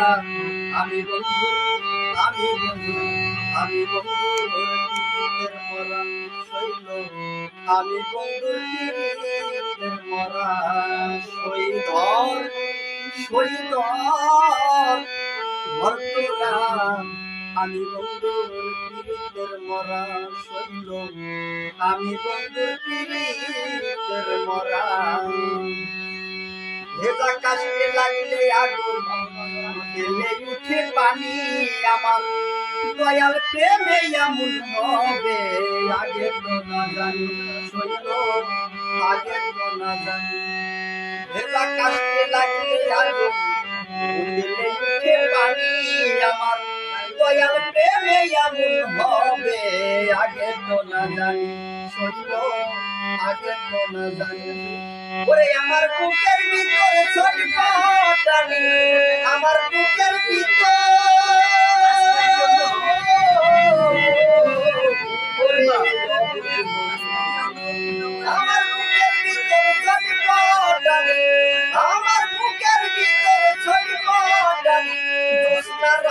আমি বন্ধু আমি বন্ধু, আমি পিরিতের মরা শৈল আমি পিরিতের মরা শৈধর শৈধর ভর্তরা আমি বন্ধুর পিরিতের মরা শৈল ভেজা কাশতে লাগলে আগুন। গেলে উঠে পানি আমার। দয়াল প্রেমে এমন হবে, আগে তো না জানি শৈল আগে তো না জানি। ভেজা কাশতে লাগলে আগুন গেলে উঠে পানি আমার। দয়াল প্রেমে এমন হবে আগে তো না জানি শৈল আগে তো না জানি। ওরে আমার বুকের ভিতরে ছোট টানি আমার বুকের ভিতরে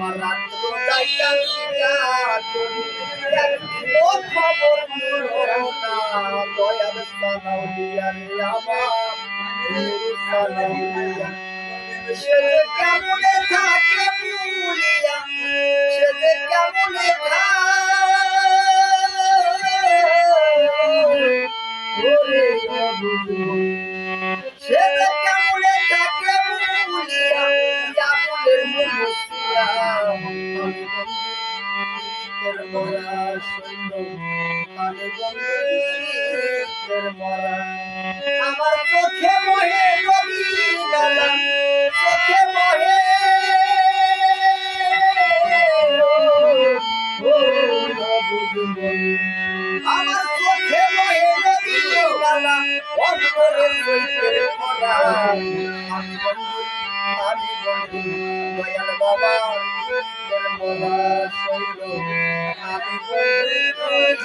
আমার একদিনও খবর দয়াল সানাও দিয়া রে আমার সে কেমনে থাকে ভুলিয়া সে কেমনে থাকে আমার চোখে মহে নালা চোখে মহে আমি বন্ধু দয়াল বাবা মরা শৈল Happy birthday,